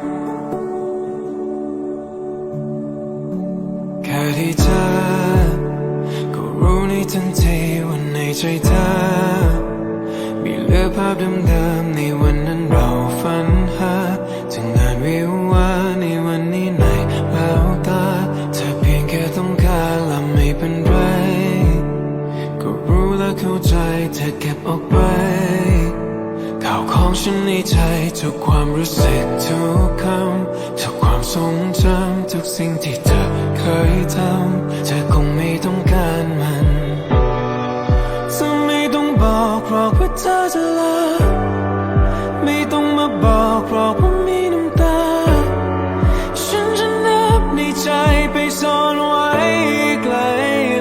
แค่ที่เจอก็รู้ในทันทีว่าในใจเธอ มีเลือภาพเดิมๆในวันนั้นเราฝันหาถึงงานวิวาในวันนี้ในแววตา เธอเพียงแค่ต้องการและไม่เป็นไร ก็รู้และเข้าใจเธอเก็บออกไป ข่าวของฉันในใจทุกความรู้สึกทุกคำทุกความทรงจำทุกสิ่งที่เธอเคยทำเธอคงไม่ต้องการมันเธอไม่ต้องบอกหรอกว่าเธอจะลาไม่ต้องมาบอกหรอกว่ามีน้ำตา ฉันจะนับในใจไปซ่อนไว้ไกล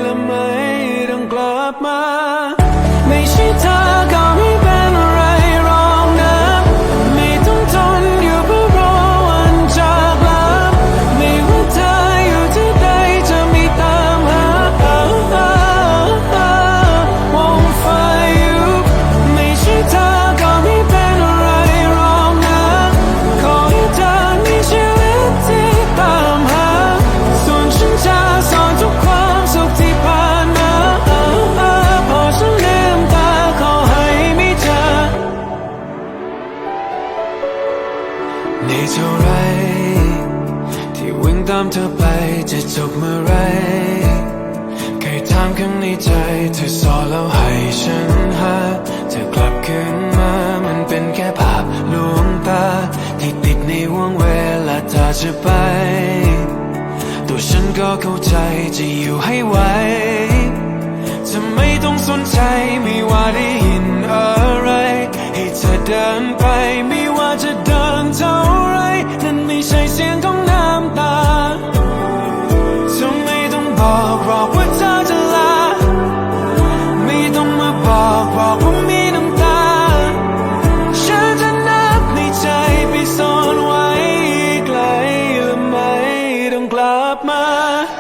และไม่ต้องกลับมา ไม่ใช่เธอ ตามเธอไปจะจบเมื่อไรเคยถามข้างในใจเธอสอนแล้วให้ฉันหาเธอกลับคืนมามันเป็นแค่ภาพลวงตา ที่ติดในวงเวลาเธอจะไป ตัวฉันก็เข้าใจจะอยู่ให้ไหวจะไม่ต้องสนใจไม่ว่าได้ up my